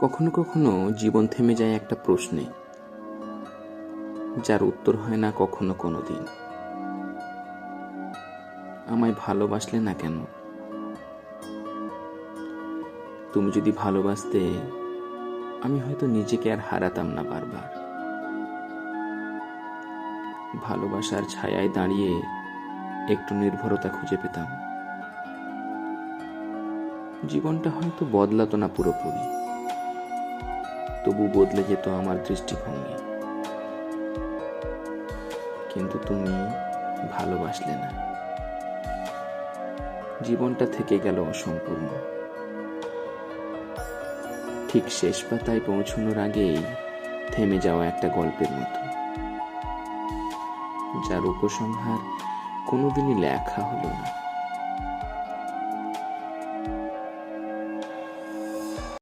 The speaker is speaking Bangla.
কখনো কখনো জীবন থেমে যায় একটা প্রশ্নে, যার উত্তর হয় না কখনো কোনো দিন আমায় ভালোবাসলে না কেন? তুমি যদি ভালোবাসতে, আমি হয়তো নিজেকে আর হারাতাম না বারবার। ভালোবাসার ছায়ায় দাঁড়িয়ে একটু নির্ভরতা খুঁজে পেতাম। জীবনটা হয়তো বদলাতো না পুরোপুরি। তবু বদলে যেত আমার দৃষ্টিভঙ্গি। কিন্তু তুমি ভালোবাসলে না। জীবনটা থেকে গেল অসম্পূর্ণ। ঠিক শেষ পাতায় পৌঁছানোর আগেই থেমে যাওয়া একটা গল্পের মতো। যার উপসংহার কোনোদিনই লেখা হলো না।